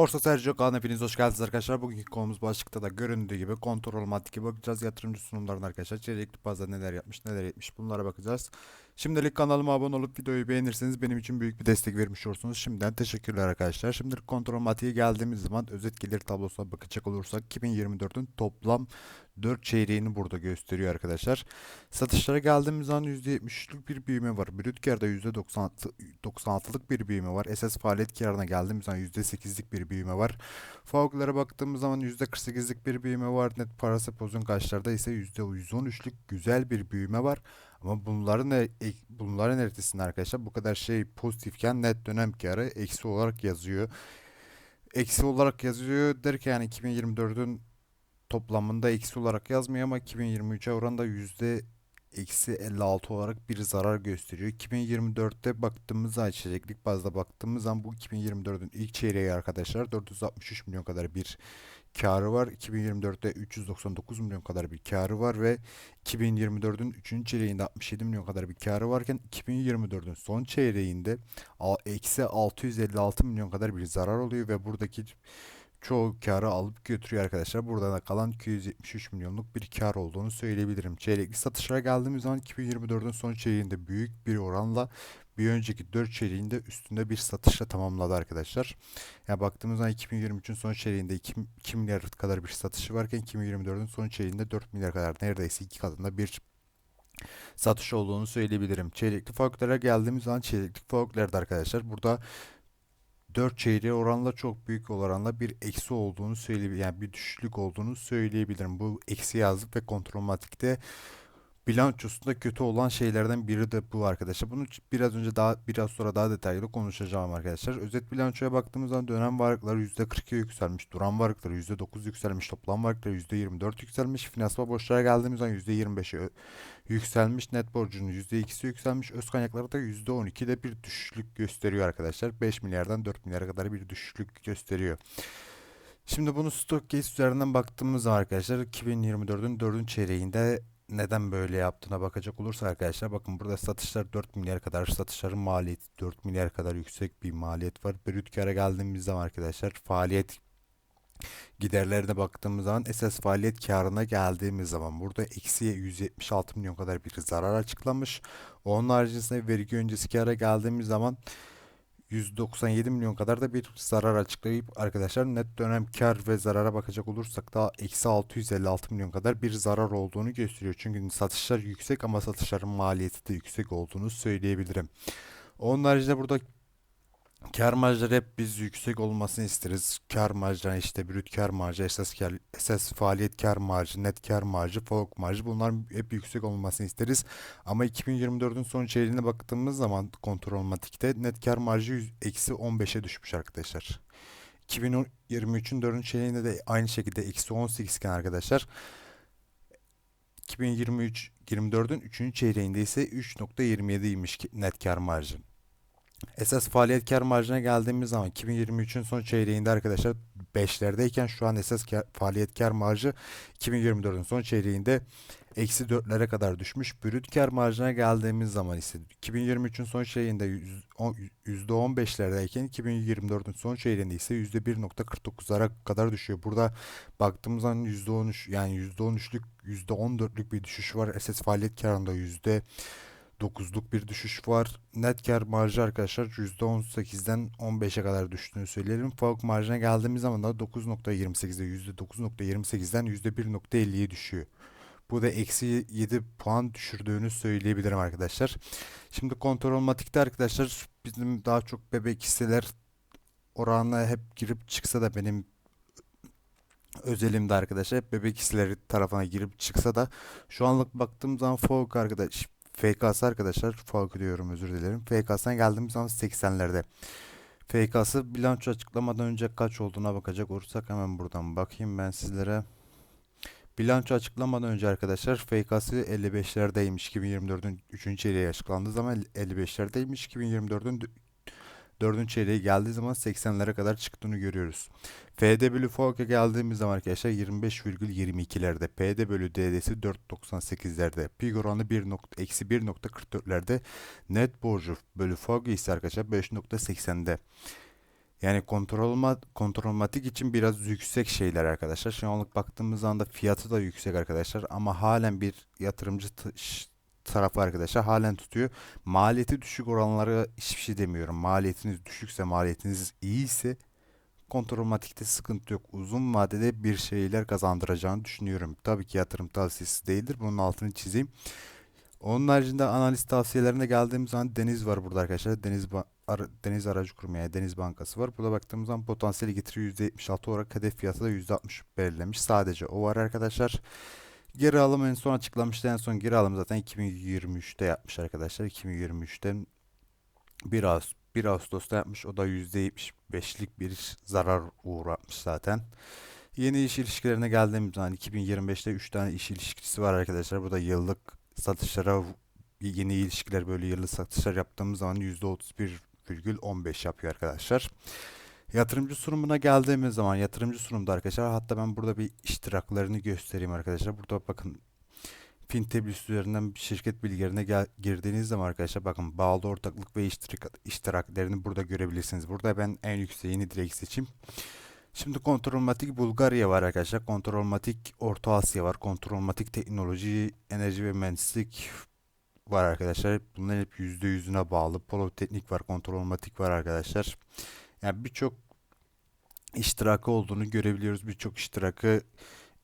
Borsa Sergio Kaan hepiniz hoş geldiniz arkadaşlar. Bugünkü konumuz başlıkta da göründüğü gibi kontrol matiki bakacağız. Yatırımcı sunumlarına arkadaşlar. Çeyrekli bazda neler yapmış neler etmiş bunlara bakacağız. Şimdilik kanalıma abone olup videoyu beğenirseniz benim için büyük bir destek vermiş olursunuz. Şimdiden teşekkürler arkadaşlar. Şimdilik kontrol matiğe geldiğimiz zaman özet gelir tablosuna bakacak olursak 2024'ün toplam 4 çeyreğini burada gösteriyor arkadaşlar. Satışlara geldiğimiz zaman %73'lük bir büyüme var. Brüt karda %96'lık bir büyüme var. Esas faaliyet karına geldiğimiz zaman %8'lik bir büyüme var. Fauklara baktığımız zaman %48'lik bir büyüme var. Net parası pozun kaçlarda ise %113'lük güzel bir büyüme var. Ama bunların e- bunların neresinde arkadaşlar bu kadar şey pozitifken net dönem karı eksi olarak yazıyor. Eksi olarak yazıyor derken yani 2024'ün toplamında eksi olarak yazmıyor ama 2023'e oranında yüzde eksi 56 olarak bir zarar gösteriyor. 2024'te baktığımız ay çeyreklik bazda baktığımız zaman bu 2024'ün ilk çeyreği arkadaşlar 463 milyon kadar bir karı var. 2024'te 399 milyon kadar bir karı var ve 2024'ün 3. çeyreğinde 67 milyon kadar bir karı varken 2024'ün son çeyreğinde eksi 656 milyon kadar bir zarar oluyor ve buradaki çoğu karı alıp götürüyor arkadaşlar. Burada da kalan 273 milyonluk bir kar olduğunu söyleyebilirim. Çeyrekli satışlara geldiğimiz zaman 2024'ün son çeyreğinde büyük bir oranla bir önceki 4 çeyreğinde üstünde bir satışla tamamladı arkadaşlar. Yani baktığımız zaman 2023'ün son çeyreğinde 2, 2 milyar kadar bir satışı varken 2024'ün son çeyreğinde 4 milyar kadar neredeyse iki katında bir satış olduğunu söyleyebilirim. Çeyrekli farklara geldiğimiz zaman çeyrekli farklarda arkadaşlar burada 4 çeyreğe oranla çok büyük oranla bir eksi olduğunu söyleyebilirim. Yani bir düşüşlük olduğunu söyleyebilirim. Bu eksi yazdık ve kontrolmatikte bilançosunda kötü olan şeylerden biri de bu arkadaşlar. Bunu biraz önce daha biraz sonra daha detaylı konuşacağım arkadaşlar. Özet bilançoya baktığımız zaman dönem varlıkları %42 yükselmiş, duran varlıkları %9 yükselmiş, toplam varlıkları %24 yükselmiş, finansal borçlara geldiğimiz zaman %25'e yükselmiş, net borcunun %2'si yükselmiş, öz kaynakları da %12'de bir düşüşlük gösteriyor arkadaşlar. 5 milyardan 4 milyara kadar bir düşüşlük gösteriyor. Şimdi bunu stock case üzerinden baktığımız arkadaşlar 2024'ün 4. çeyreğinde neden böyle yaptığına bakacak olursa arkadaşlar bakın burada satışlar 4 milyar kadar satışların maliyeti 4 milyar kadar yüksek bir maliyet var. Brüt kara geldiğimiz zaman arkadaşlar faaliyet giderlerine baktığımız zaman esas faaliyet karına geldiğimiz zaman burada eksi 176 milyon kadar bir zarar açıklamış. Onun haricinde vergi öncesi kara geldiğimiz zaman 197 milyon kadar da bir zarar açıklayıp arkadaşlar net dönem kar ve zarara bakacak olursak da eksi 656 milyon kadar bir zarar olduğunu gösteriyor. Çünkü satışlar yüksek ama satışların maliyeti de yüksek olduğunu söyleyebilirim. Onun haricinde burada Kar marjları hep biz yüksek olmasını isteriz. Kar marjları işte brüt kar marjı, esas kar, esas faaliyet kar marjı, net kar marjı, fork marjı bunlar hep yüksek olmasını isteriz. Ama 2024'ün son çeyreğine baktığımız zaman kontrol matikte net kar marjı eksi 15'e düşmüş arkadaşlar. 2023'ün 4. çeyreğinde de aynı şekilde eksi 18 iken arkadaşlar 2023 24'ün 3. çeyreğinde ise 3.27'ymiş net kar marjı. Esas faaliyet kar marjına geldiğimiz zaman 2023'ün son çeyreğinde arkadaşlar 5'lerdeyken şu an esas kar, faaliyet kar marjı 2024'ün son çeyreğinde eksi 4'lere kadar düşmüş. Brüt kar marjına geldiğimiz zaman ise 2023'ün son çeyreğinde %15'lerdeyken 2024'ün son çeyreğinde ise %1.49'lara kadar düşüyor. Burada baktığımız zaman %13 yani %13'lük %14'lük bir düşüş var. Esas faaliyet karında %10 9'luk bir düşüş var. Net kar marjı arkadaşlar %18'den 15'e kadar düştüğünü söyleyelim. Fork marjına geldiğimiz zaman da 9.28'de %9.28'den %1.50'ye düşüyor. Bu da eksi 7 puan düşürdüğünü söyleyebilirim arkadaşlar. Şimdi kontrol matikte arkadaşlar bizim daha çok bebek hisseler oranla hep girip çıksa da benim özelimde arkadaşlar hep bebek hisseleri tarafına girip çıksa da şu anlık baktığım zaman Fork arkadaş FKS arkadaşlar fark ediyorum özür dilerim. FKS'dan geldiğimiz zaman 80'lerde. FK'sı bilanço açıklamadan önce kaç olduğuna bakacak olursak hemen buradan bakayım ben sizlere. Bilanço açıklamadan önce arkadaşlar FK'sı 55'lerdeymiş 2024'ün 3. çeyreği açıklandığı zaman 55'lerdeymiş 2024'ün 4. çeyreği geldiği zaman 80'lere kadar çıktığını görüyoruz. FD bölü FOK'a geldiğimiz zaman arkadaşlar 25,22'lerde. PD bölü DD'si 4,98'lerde. PIG oranı 1. Eksi 1.44'lerde. Net borcu bölü FOK ise arkadaşlar 5.80'de. Yani kontrol kontrolmatik için biraz yüksek şeyler arkadaşlar. Şu anlık baktığımız anda fiyatı da yüksek arkadaşlar ama halen bir yatırımcı tarafı arkadaşlar halen tutuyor. Maliyeti düşük oranlara hiçbir şey demiyorum. Maliyetiniz düşükse, maliyetiniz iyiyse kontrolmatikte sıkıntı yok. Uzun vadede bir şeyler kazandıracağını düşünüyorum. Tabii ki yatırım tavsiyesi değildir. Bunun altını çizeyim. Onun haricinde analiz tavsiyelerine geldiğimiz zaman Deniz var burada arkadaşlar. Deniz Ara- Deniz Aracı Kurumu yani Deniz Bankası var. Burada baktığımız zaman potansiyeli getiri %76 olarak hedef fiyatı da %60 belirlemiş. Sadece o var arkadaşlar. Geri alım en son açıklamıştı. En son geri alım zaten 2023'te yapmış arkadaşlar. 2023'ten 1 Ağustos, 1 Ağustos'ta yapmış. O da %75'lik bir zarar uğratmış zaten. Yeni iş ilişkilerine geldiğimiz zaman 2025'te 3 tane iş ilişkisi var arkadaşlar. Burada yıllık satışlara yeni ilişkiler böyle yıllık satışlar yaptığımız zaman %31,15 yapıyor arkadaşlar. Yatırımcı sunumuna geldiğimiz zaman yatırımcı sunumda arkadaşlar hatta ben burada bir iştiraklarını göstereyim arkadaşlar. Burada bakın Finteblius üzerinden şirket bilgilerine gel, girdiğiniz zaman arkadaşlar bakın bağlı ortaklık ve iştirak, iştiraklerini burada görebilirsiniz. Burada ben en yükseğini direkt seçeyim. Şimdi kontrolmatik Bulgarya var arkadaşlar. Kontrolmatik Orta Asya var. Kontrolmatik teknoloji, enerji ve mühendislik var arkadaşlar. Bunların hep yüzde yüzüne bağlı. Politeknik var, kontrolmatik var arkadaşlar. Yani birçok iştirakı olduğunu görebiliyoruz. Birçok iştirakı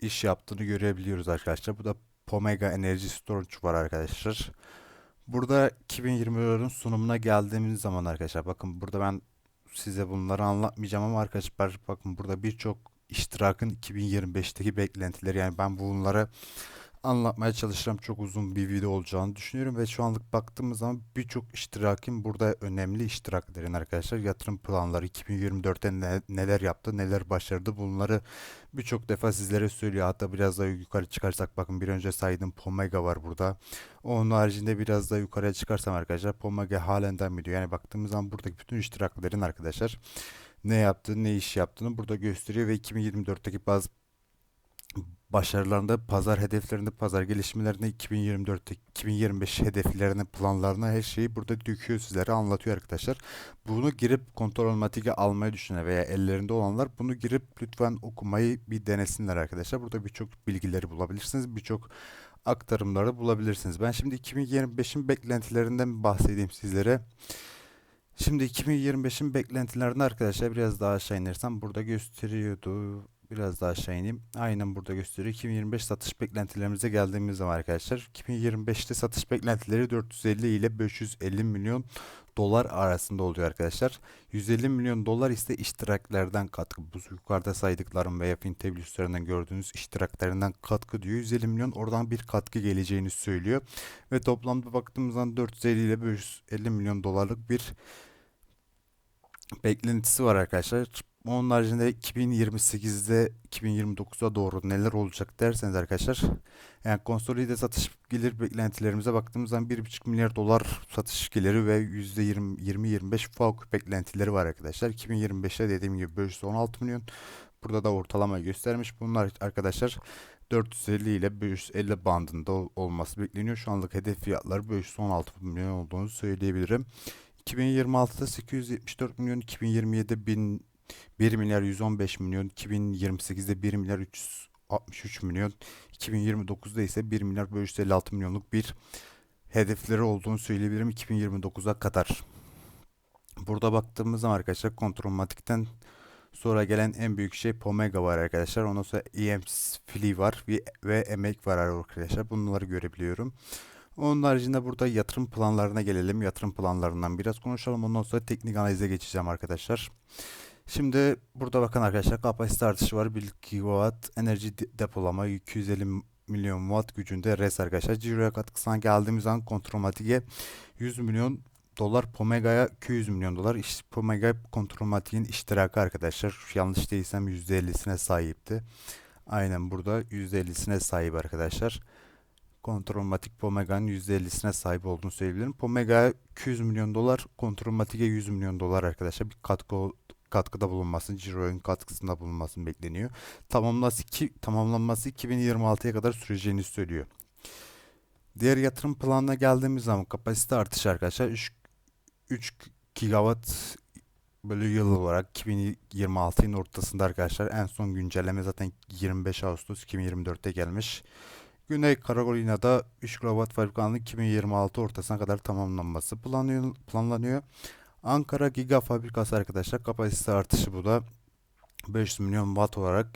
iş yaptığını görebiliyoruz arkadaşlar. Bu da Pomega Enerji Storage var arkadaşlar. Burada 2020'lerin sunumuna geldiğimiz zaman arkadaşlar bakın burada ben size bunları anlatmayacağım ama arkadaşlar bakın burada birçok iştirakın 2025'teki beklentileri yani ben bunları anlatmaya çalışacağım. Çok uzun bir video olacağını düşünüyorum ve şu anlık baktığımız zaman birçok iştirakin burada önemli iştiraklerin arkadaşlar yatırım planları 2024'te ne- neler yaptı, neler başardı bunları birçok defa sizlere söylüyor. Hatta biraz daha yukarı çıkarsak bakın bir önce saydığım Pomega var burada. Onun haricinde biraz daha yukarıya çıkarsam arkadaşlar Pomega halen devam ediyor. Yani baktığımız zaman buradaki bütün iştiraklerin arkadaşlar ne yaptığını, ne iş yaptığını burada gösteriyor ve 2024'teki bazı başarılarında, pazar hedeflerinde, pazar gelişmelerinde 2024'te 2025 hedeflerine, planlarına her şeyi burada döküyor sizlere anlatıyor arkadaşlar. Bunu girip kontrol matike almayı düşünen veya ellerinde olanlar bunu girip lütfen okumayı bir denesinler arkadaşlar. Burada birçok bilgileri bulabilirsiniz. Birçok aktarımları bulabilirsiniz. Ben şimdi 2025'in beklentilerinden bahsedeyim sizlere. Şimdi 2025'in beklentilerini arkadaşlar biraz daha aşağı inersem burada gösteriyordu. Biraz daha aşağı ineyim. Aynen burada gösteriyor. 2025 satış beklentilerimize geldiğimiz zaman arkadaşlar 2025'te satış beklentileri 450 ile 550 milyon dolar arasında oluyor arkadaşlar. 150 milyon dolar ise iştiraklerden katkı. Bu yukarıda saydıklarım veya Finteblius üzerinden gördüğünüz iştiraklerinden katkı diyor. 150 milyon oradan bir katkı geleceğini söylüyor. Ve toplamda baktığımız zaman 450 ile 550 milyon dolarlık bir beklentisi var arkadaşlar. Onun haricinde 2028'de 2029'a doğru neler olacak derseniz arkadaşlar yani konsolide satış gelir beklentilerimize baktığımız zaman 1,5 milyar dolar satış geliri ve %20 20-25 FAUK beklentileri var arkadaşlar. 2025'te dediğim gibi 516 milyon. Burada da ortalama göstermiş. Bunlar arkadaşlar 450 ile 550 bandında ol- olması bekleniyor. Şu anlık hedef fiyatları 516 milyon olduğunu söyleyebilirim. 2026'da 874 milyon, 2027'de 1000 1 milyar 115 milyon, 2028'de 1 milyar 363 milyon, 2029'da ise 1 milyar 556 milyonluk bir hedefleri olduğunu söyleyebilirim 2029'a kadar. Burada baktığımız zaman arkadaşlar kontrolmatikten sonra gelen en büyük şey Pomega var arkadaşlar. Ondan sonra EMS Fli var ve, Emek var arkadaşlar. Bunları görebiliyorum. Onun haricinde burada yatırım planlarına gelelim. Yatırım planlarından biraz konuşalım. Ondan sonra teknik analize geçeceğim arkadaşlar. Şimdi burada bakın arkadaşlar kapasite artışı var. 1 gigawatt enerji de- depolama 250 milyon watt gücünde res arkadaşlar. Ciro'ya katkısına geldiğimiz zaman Kontrolmatik'e 100 milyon dolar Pomega'ya 200 milyon dolar. İş, Pomega Kontrolmatik'in iştirakı arkadaşlar. Yanlış değilsem %50'sine sahipti. Aynen burada %50'sine sahip arkadaşlar. Kontrolmatik Pomega'nın %50'sine sahip olduğunu söyleyebilirim. Pomega 200 milyon dolar, Kontrolmatik'e 100 milyon dolar arkadaşlar bir katkı katkıda bulunmasını, Ciro'nun katkısında bulunmasını bekleniyor. Tamamlanması, ki, tamamlanması 2026'ya kadar süreceğini söylüyor. Diğer yatırım planına geldiğimiz zaman kapasite artışı arkadaşlar 3, 3 gigawatt böyle yıl olarak 2026'nın ortasında arkadaşlar. En son güncelleme zaten 25 Ağustos 2024'te gelmiş. Güney Carolina'da 3 kW fabrikanın 2026 ortasına kadar tamamlanması planlanıyor. Ankara Giga Fabrikası arkadaşlar kapasite artışı bu da 500 milyon watt olarak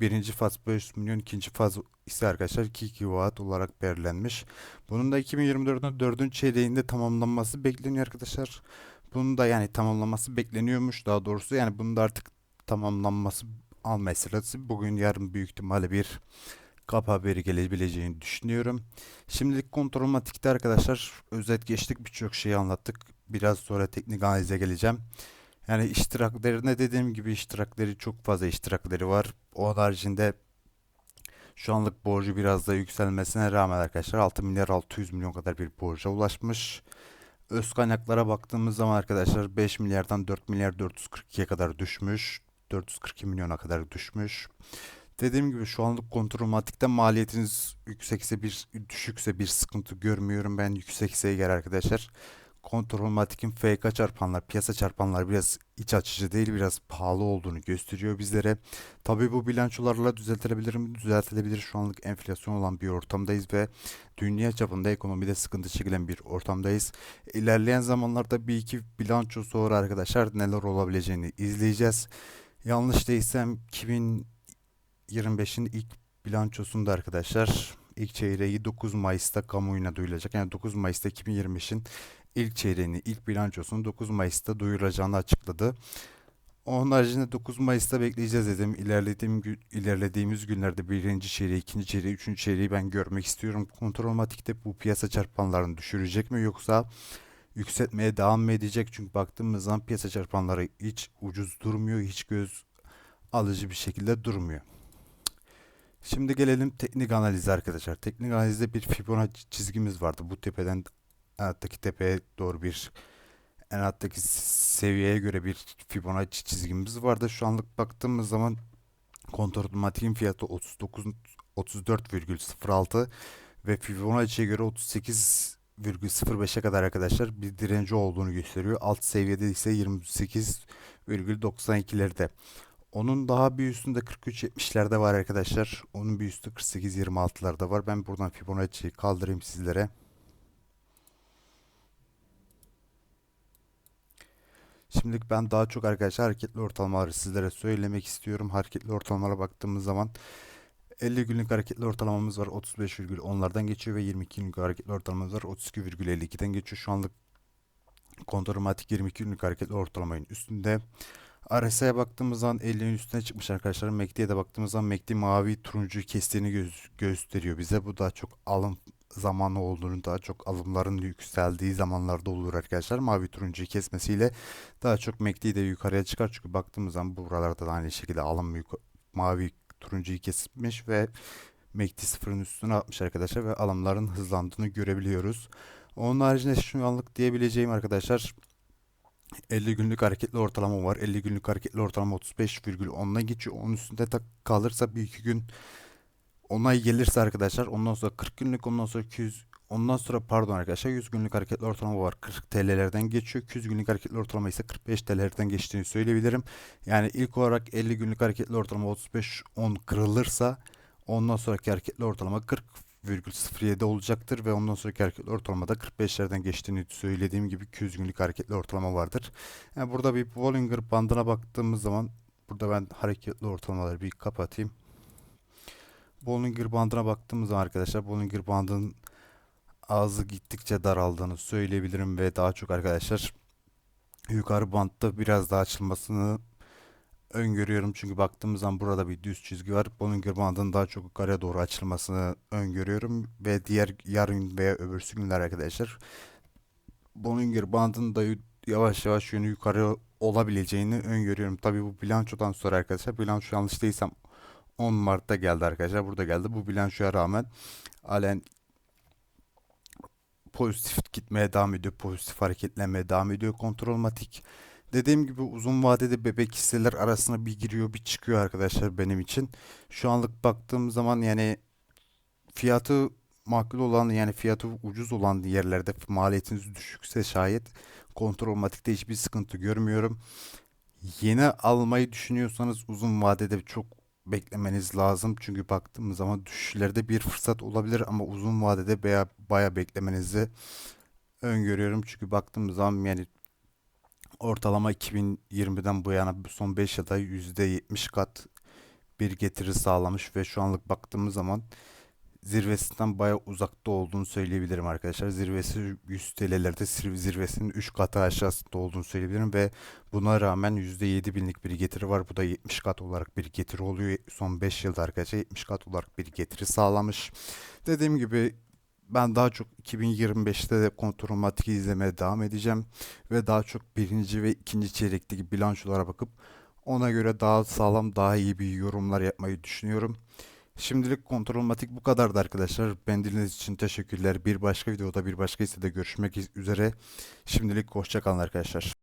birinci faz 500 milyon ikinci faz ise arkadaşlar 2 gigawatt olarak belirlenmiş. Bunun da 2024'ün 4. çeyreğinde tamamlanması bekleniyor arkadaşlar. Bunun da yani tamamlanması bekleniyormuş daha doğrusu yani bunun da artık tamamlanması al meselesi bugün yarın büyük ihtimalle bir kap haberi gelebileceğini düşünüyorum. Şimdilik kontrolmatikte arkadaşlar özet geçtik birçok şeyi anlattık. Biraz sonra teknik analize geleceğim. Yani iştiraklerine dediğim gibi iştirakleri çok fazla iştirakleri var. O haricinde şu anlık borcu biraz da yükselmesine rağmen arkadaşlar 6 milyar 600 milyon kadar bir borca ulaşmış. Öz kaynaklara baktığımız zaman arkadaşlar 5 milyardan 4 milyar 442'ye kadar düşmüş. 442 milyona kadar düşmüş. Dediğim gibi şu anlık kontrolmatikte maliyetiniz yüksekse bir düşükse bir sıkıntı görmüyorum ben yüksekse eğer arkadaşlar. Kontrolmatik'in FK çarpanlar, piyasa çarpanlar biraz iç açıcı değil, biraz pahalı olduğunu gösteriyor bizlere. Tabii bu bilançolarla düzeltilebilir mi? Düzeltilebilir. Şu anlık enflasyon olan bir ortamdayız ve dünya çapında ekonomide sıkıntı çekilen bir ortamdayız. İlerleyen zamanlarda bir iki bilanço sonra arkadaşlar neler olabileceğini izleyeceğiz. Yanlış değilsem 2025'in ilk bilançosunda arkadaşlar ilk çeyreği 9 Mayıs'ta kamuoyuna duyulacak. Yani 9 Mayıs'ta 2025'in ilk çeyreğini, ilk bilançosunu 9 Mayıs'ta duyuracağını açıkladı. Onun haricinde 9 Mayıs'ta bekleyeceğiz dedim. İlerlediğim, ilerlediğimiz günlerde birinci çeyreği, ikinci çeyreği, üçüncü çeyreği ben görmek istiyorum. Kontrolmatikte bu piyasa çarpanlarını düşürecek mi yoksa yükseltmeye devam mı edecek? Çünkü baktığımız zaman piyasa çarpanları hiç ucuz durmuyor, hiç göz alıcı bir şekilde durmuyor. Şimdi gelelim teknik analize arkadaşlar. Teknik analizde bir Fibonacci çizgimiz vardı. Bu tepeden en alttaki tepeye doğru bir en alttaki seviyeye göre bir Fibonacci çizgimiz vardı. Şu anlık baktığımız zaman kontrol fiyatı 39 34,06 ve Fibonacci'ye göre 38,05'e kadar arkadaşlar bir direnci olduğunu gösteriyor. Alt seviyede ise 28,92'lerde. Onun daha bir üstünde 43.70'lerde var arkadaşlar. Onun bir üstü 48.26'larda var. Ben buradan Fibonacci'yi kaldırayım sizlere. Şimdilik ben daha çok arkadaşlar hareketli ortalamaları sizlere söylemek istiyorum. Hareketli ortalamalara baktığımız zaman 50 günlük hareketli ortalamamız var 35,10'lardan geçiyor ve 22 günlük hareketli ortalamamız var 32,52'den geçiyor. Şu anlık kontrolmatik 22 günlük hareketli ortalamanın üstünde. RSI'ye baktığımız zaman 50'nin üstüne çıkmış arkadaşlar. MACD'ye de baktığımız zaman MACD mavi turuncu kestiğini gö gösteriyor bize. Bu daha çok alım zamanı olduğunu daha çok alımların yükseldiği zamanlarda olur arkadaşlar. Mavi turuncuyu kesmesiyle daha çok MACD de yukarıya çıkar. Çünkü baktığımız zaman buralarda da aynı şekilde alım mavi turuncuyu kesmiş ve MACD sıfırın üstüne atmış arkadaşlar ve alımların hızlandığını görebiliyoruz. Onun haricinde şu anlık diyebileceğim arkadaşlar 50 günlük hareketli ortalama var. 50 günlük hareketli ortalama 35,10'a geçiyor. Onun üstünde kalırsa bir iki gün onay gelirse arkadaşlar ondan sonra 40 günlük ondan sonra 200 ondan sonra pardon arkadaşlar 100 günlük hareketli ortalama var 40 TL'lerden geçiyor 200 günlük hareketli ortalama ise 45 TL'lerden geçtiğini söyleyebilirim. Yani ilk olarak 50 günlük hareketli ortalama 35 10 kırılırsa ondan sonraki hareketli ortalama 40 0,07 olacaktır ve ondan sonraki hareketli ortalamada 45'lerden geçtiğini söylediğim gibi 200 günlük hareketli ortalama vardır. Yani burada bir Bollinger bandına baktığımız zaman burada ben hareketli ortalamaları bir kapatayım. Bollinger bandına baktığımız zaman arkadaşlar Bollinger bandının ağzı gittikçe daraldığını söyleyebilirim ve daha çok arkadaşlar yukarı bantta biraz daha açılmasını öngörüyorum. Çünkü baktığımız zaman burada bir düz çizgi var. Bollinger bandının daha çok yukarıya doğru açılmasını öngörüyorum. Ve diğer yarın veya öbürsü günler arkadaşlar Bollinger bandının da yavaş yavaş yönü yukarı olabileceğini öngörüyorum. Tabi bu bilançodan sonra arkadaşlar bilanço yanlış değilsem 10 Mart'ta geldi arkadaşlar. Burada geldi. Bu bilançoya rağmen halen pozitif gitmeye devam ediyor. Pozitif hareketlenmeye devam ediyor. Kontrolmatik Dediğim gibi uzun vadede bebek hisseler arasına bir giriyor bir çıkıyor arkadaşlar benim için. Şu anlık baktığım zaman yani fiyatı makul olan yani fiyatı ucuz olan yerlerde maliyetiniz düşükse şayet Kontrolmatikte hiçbir sıkıntı görmüyorum. Yeni almayı düşünüyorsanız uzun vadede çok beklemeniz lazım. Çünkü baktığımız zaman düşüşlerde bir fırsat olabilir ama uzun vadede baya, baya beklemenizi öngörüyorum. Çünkü baktığımız zaman yani ortalama 2020'den bu yana son 5 ya da %70 kat bir getiri sağlamış ve şu anlık baktığımız zaman zirvesinden baya uzakta olduğunu söyleyebilirim arkadaşlar. Zirvesi 100 TL'lerde zir- zirvesinin 3 katı aşağısında olduğunu söyleyebilirim ve buna rağmen %7 binlik bir getiri var. Bu da 70 kat olarak bir getiri oluyor. Son 5 yılda arkadaşlar 70 kat olarak bir getiri sağlamış. Dediğim gibi ben daha çok 2025'te de kontrolmatik izlemeye devam edeceğim ve daha çok birinci ve ikinci çeyrekteki bilançolara bakıp ona göre daha sağlam, daha iyi bir yorumlar yapmayı düşünüyorum. Şimdilik kontrolmatik bu kadardı arkadaşlar. Ben için teşekkürler. Bir başka videoda bir başka hissede görüşmek üzere. Şimdilik hoşça kalın arkadaşlar.